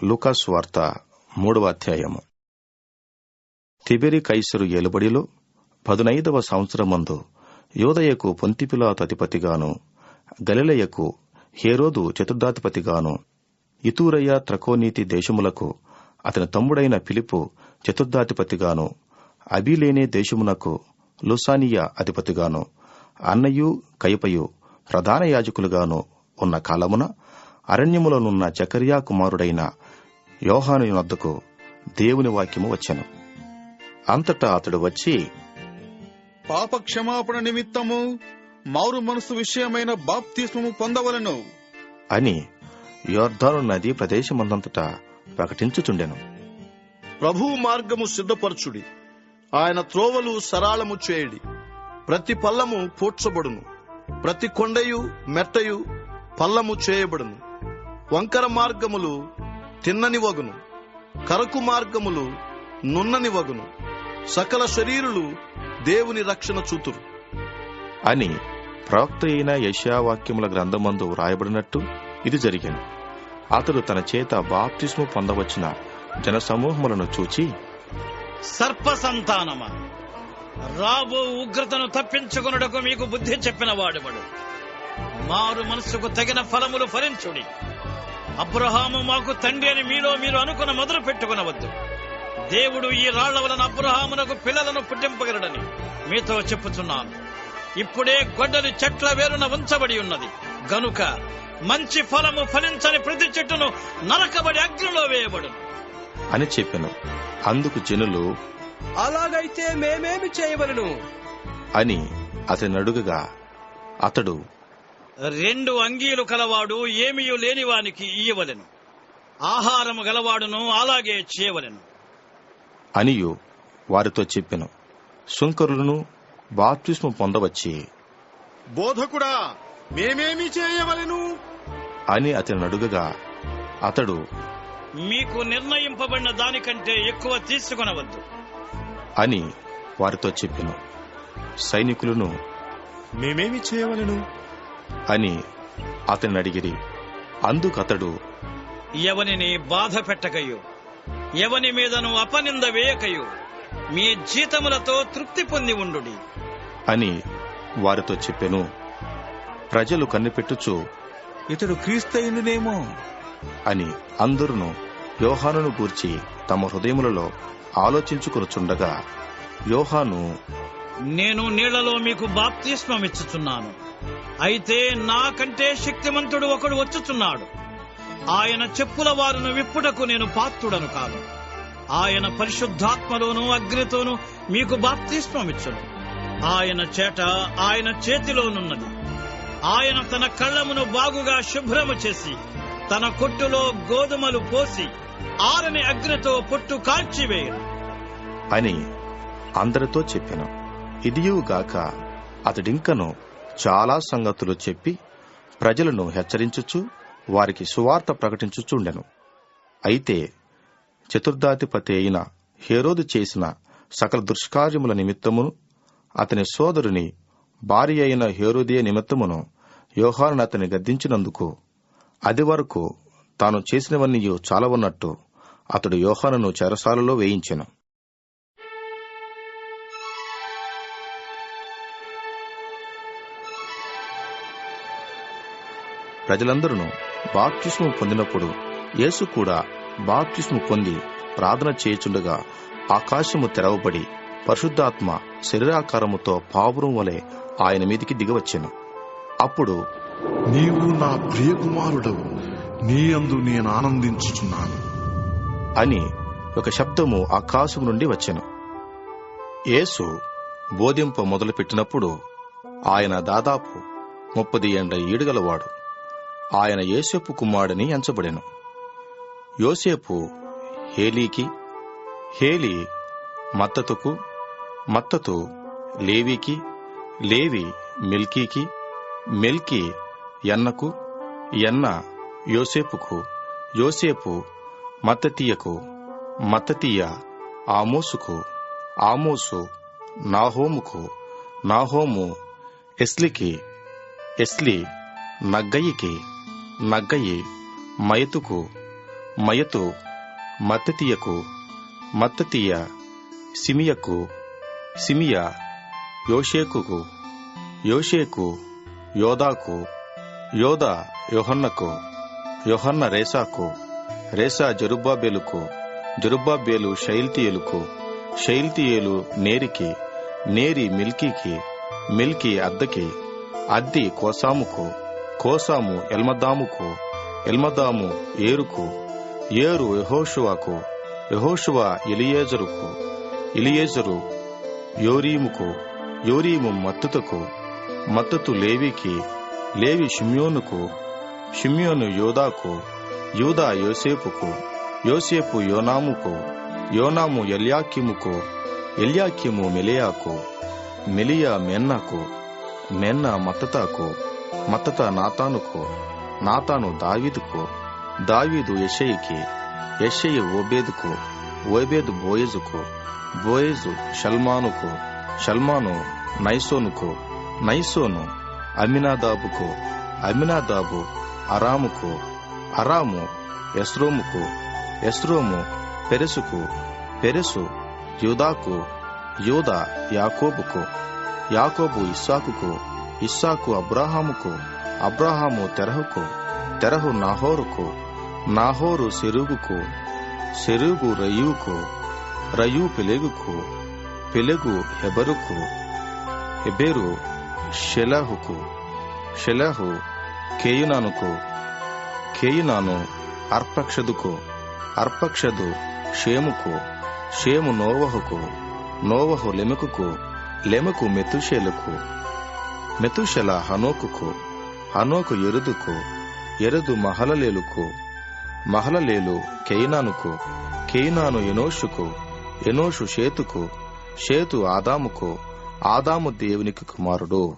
లూకాస్ వార్త మూడవ అధ్యాయము. తిబెరి కైసరు ఏలుబడిలో పదునైదవ సంవత్సరమందు యోదయకు పొంతిపిలాతధిపతిగాను గలిలయకు హేరోదు చతుర్థాధిపతిగాను ఇతూరయ్య త్రకోనీతి దేశములకు అతని తమ్ముడైన పిలుపు చతుర్థాధిపతిగాను అబిలేనే దేశమునకు లుసానియా అధిపతిగాను అన్నయు కయపయు ప్రధాన యాజకులుగాను ఉన్న కాలమున అరణ్యములనున్న జకర్యా కుమారుడైన యోహాను వద్దకు దేవుని వాక్యము వచ్చెను. అంతటా అతడు వచ్చి పాప క్షమాపణ నిమిత్తము మారు మనసు విషయమైన బాప్తిస్మము పొందవలను. అని యోర్ధాను నది ప్రదేశమందంతటా ప్రకటించుచుండెను. ప్రభువు మార్గము సిద్ధపరచుడి. ఆయన త్రోవలు సరాళము చేయుడి. ప్రతి పల్లము పూడ్చబడును ప్రతి కొండయు మెట్టయు పల్లము చేయబడును. వంకర మార్గములు తిన్నని వగును. కరకు మార్గములు నున్నని వగును. సకల శరీరులు దేవుని రక్షణ చూతురు. అని ప్రవక్త అయిన యశావాక్యముల గ్రంథమందు వ్రాయబడినట్టు ఇది జరిగింది. అతడు తన చేత బాప్తిస్ము పొందవచ్చిన జనసమూహములను చూచి సర్ప సంతానమా రాబో ఉగ్రతను తప్పించుకొనుటకు మీకు బుద్ధి చెప్పిన వాడెవడు? మారు మనసుకు తగిన ఫలములు ఫలించుడి. అబ్రహాము మాకు తండ్రి అని మీలో మీరు అనుకున్న మొదలు పెట్టుకునవద్దు. దేవుడు ఈ రాళ్ళ వలన అబ్రహామునకు పిల్లలను పుట్టింపగలడని మీతో చెప్పుచున్నాను. ఇప్పుడే గొడ్డలి చెట్ల వేరున ఉంచబడి ఉన్నది. గనుక మంచి ఫలము ఫలించని ప్రతి చెట్టును నరకబడి అగ్నిలో వేయబడును. అని చెప్పెను. అందుకు జనులు అలాగైతే మేమేమి చేయవలను? అని అతని అడుగగా అతడు రెండు అంగీలు కలవాడు ఏమియు లేనివానికి ఇయ్యవలెను. ఆహారము గలవాడును అలాగే చేయవలెను. అనియు వారితో చెప్పెను సుంకరులను బాప్తిస్ము పొందవచ్చి. బోధకుడా మేమేమి చేయవలెను? అని అతని అడుగగా అతడు మీకు నిర్ణయింపబడిన దానికంటే ఎక్కువ తీసుకొనవద్దు. అని వారితో చెప్పెను సైనికులను మేమేమి చేయవలెను? అని అతన్ని అడిగిరి. అందుకతడు ఎవనిని బాధ పెట్టకయు. ఎవని మీదను అపనింద వేయకయు. మీ జీతములతో తృప్తి పొంది ఉండుడి. అని వారితో చెప్పెను. ప్రజలు కన్నిపెట్టుచు ఇతడు క్రీస్తయునునేమో అని అందరును యోహానును గూర్చి తమ హృదయములలో ఆలోచించుకొనుచుండగా యోహాను నేను నీళ్ళలో మీకు బాప్తిస్మమిచ్చుచున్నాను. అయితే నాకంటే శక్తిమంతుడు ఒకడు వచ్చుచున్నాడు. ఆయన చెప్పుల వారును విప్పుటకు నేను పాత్రుడను కాను. ఆయన పరిశుద్ధాత్మలోను అగ్నితోను మీకు బాప్తిస్మమిచ్చును. ఆయన చేట ఆయన చేతిలోనున్నది. ఆయన తన కళ్ళమును బాగుగా శుభ్రము చేసి తన కొట్టులో గోధుమలు పోసి ఆరని అగ్నితో పొట్టు కాల్చివేయను అని అందరితో చెప్పాను. ఇదియుగాక అతడింకను చాలా సంగతులు చెప్పి ప్రజలను హెచ్చరించుచు వారికి సువార్త ప్రకటించుచుండెను. అయితే చతుర్థాధిపతి అయిన హేరోదు చేసిన సకల దుష్కార్యముల నిమిత్తమును అతని సోదరుని భార్య అయిన హేరోదియ నిమిత్తమును యోహాను అతని గద్దించినందుకు అది వరకు తాను చేసినవన్నీ చాలవన్నట్టు అతడు యోహానును చెరసాలలో వేయించెను. ప్రజలందరూ బాప్తిస్ము పొందినప్పుడు యేసు కూడా బాప్తిస్ము పొంది ప్రార్థన చేయుచుండగా ఆకాశము తెరవబడి పరిశుద్ధాత్మ శరీరాకారముతో పావురం వలె ఆయన మీదికి దిగవచ్చెను. అప్పుడు నీవు నా ప్రియకుమారుడవు నీ అందు నేను ఆనందించుచున్నాను. అని ఒక శబ్దము ఆకాశం నుండి వచ్చెను. యేసు బోధింప మొదలుపెట్టినప్పుడు ఆయన దాదాపు ముప్పది ఏండ్ల ఈడుగలవాడు ఆయన యోసేపు కుమారుడని ఎంచబడెను. యోసేపు హేలీకి హేలీ మత్తతుకు మత్తతు లేవీకి లేవి మిల్కీకి మిల్కీ ఎన్నకు ఎన్న యోసేపుకు యోసేపు మత్తతీయకు మత్తతీయ ఆమోసుకు ఆమోసు నాహోముకు నాహోము ఎస్లికి ఎస్లి నగ్గయికి నగ్గయి మయతుకు మయతు మత్తతీయకు మత్తతీయ సిమియకు సిమియ యోషేకుకు యోషేకు యోదాకు యోద యోహన్నకు యోహన్న రేసాకు రేసా జరుబ్బాబేలుకు జరుబ్బాబేలు శైల్తీయులకు శైల్తీయులు నేరికి నేరి మిల్కీకి మిల్కీ అద్దకి అద్ది కోసాముకు కోసాము ఎల్మదాముకు ఎల్మదాము ఏరుకు ఏరు యహోషువాకు యహోషువ ఎలియేజరుకు ఎలియేజరు యోరీముకు యోరీము మత్తుతకు మత్తతు లేవికి లేవి షిమ్యోనుకు షిమ్యోను యోదాకు యూదా యోసేపుకు యోసేపు యోనాముకు యోనాము ఎల్యాకిముకు ఎల్యాకిము మెలియాకు మెలియా మెన్నాకు మెన్న మత్తతాకు మత్తత నాతానుకు నాతాను దావీదుకు దావీదు యెషయికి యెషయి ఓబేదుకు ఓబేదు బోయజుకు బోయజు షల్మానుకు షల్మాను నైసోనుకు నైసోను అమినాదాబుకు అమినాదాబు అరాముకు అరాము ఎస్రోముకు ఎస్రోము పెరెసుకు పెరెసు యూదాకు యూదా యాకోబుకు యాకోబు ఇస్సాకుకు ఇస్సాకు అబ్రాహాముకు అబ్రాహాము తెరహుకు తెరహు నాహోరుకు నాహోరు సెరుగుకు సెరుగు రయువుకు రయు పెలెగుకు పెలెగు హెబరుకు హెబెరు షెలహుకు షెలహు కేయునానుకు కేయునాను అర్పక్షదుకు అర్పక్షదు షేముకు షేము నోవహుకు నోవహు లెమెకుకు లెమెకు మెతుషేలుకు మెతుషల హనోకుకు హనోకు ఎరుదుకు ఎరుదు మహలలేలుకు మహలలేలు కెయినానుకు కెయినాను ఎనోషుకు ఎనోషు షేతుకు షేతు ఆదాముకు ఆదాము దేవునికి కుమారుడు.